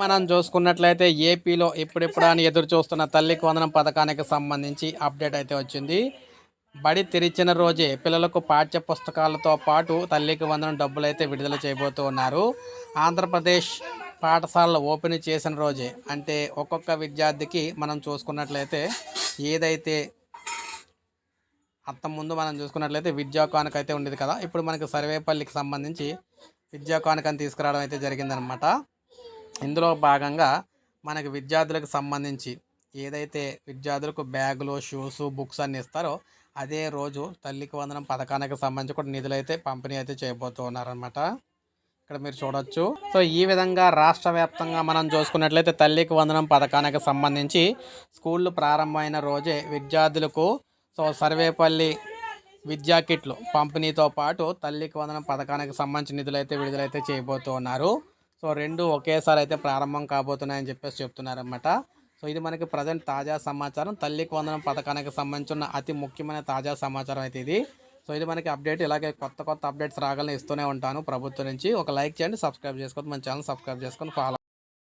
మనం చూసుకున్నట్లయితే ఏపీలో ఇప్పుడిప్పుడు అని ఎదురు చూస్తున్న తల్లికి వందనం పథకానికి సంబంధించి అప్డేట్ అయితే వచ్చింది. బడి తెరిచిన రోజే పిల్లలకు పాఠ్య పుస్తకాలతో పాటు తల్లికి వందనం డబ్బులు అయితే విడుదల చేయబోతూ ఉన్నారు. ఆంధ్రప్రదేశ్ పాఠశాలలు ఓపెన్ చేసిన రోజే అంటే ఒక్కొక్క విద్యార్థికి మనం చూసుకున్నట్లయితే ఏదైతే అంత ముందు మనం చూసుకున్నట్లయితే విద్యా కానుక అయితే ఉండేది కదా. ఇప్పుడు మనకి సర్వేపల్లికి సంబంధించి విద్యా కానుకని తీసుకురావడం అయితే జరిగిందనమాట. ఇందులో భాగంగా మనకి విద్యార్థులకు సంబంధించి ఏదైతే విద్యార్థులకు బ్యాగులు షూస్ బుక్స్ అన్ని ఇస్తారో అదే రోజు తల్లికి వందనం పథకానికి సంబంధించి కూడా నిధులు అయితే పంపిణీ అయితే చేయబోతూ ఉన్నారనమాట ఇక్కడ మీరు చూడొచ్చు. సో ఈ విధంగా రాష్ట్ర వ్యాప్తంగా మనం చూసుకున్నట్లయితే తల్లికి వందనం పథకానికి సంబంధించి స్కూళ్ళు ప్రారంభమైన రోజే విద్యార్థులకు సో సర్వేపల్లి విద్యా కిట్లు పంపిణీతో పాటు తల్లికి వందనం పథకానికి సంబంధించి నిధులు అయితే విడుదలైతే చేయబోతూ ఉన్నారు. సో రెండు ఒకేసారి అయితే ప్రారంభం కాబోతున్నాయని చెప్పేసి చెప్తున్నారన్నమాట. సో ఇది మనకి ప్రజెంట్ తాజా సమాచారం. తల్లికి వందనం పథకానికి సంబంధించిన అతి ముఖ్యమైన తాజా సమాచారం అయితే ఇది. సో ఇది మనకి అప్డేట్ ఇలాగే కొత్త కొత్త అప్డేట్స్ రాగానే ఇస్తూనే ఉంటాను ప్రభుత్వం నుంచి. ఒక లైక్ చేయండి సబ్స్క్రైబ్ చేసుకోండి మన ఛానల్ సబ్స్క్రైబ్ చేసుకొని ఫాలో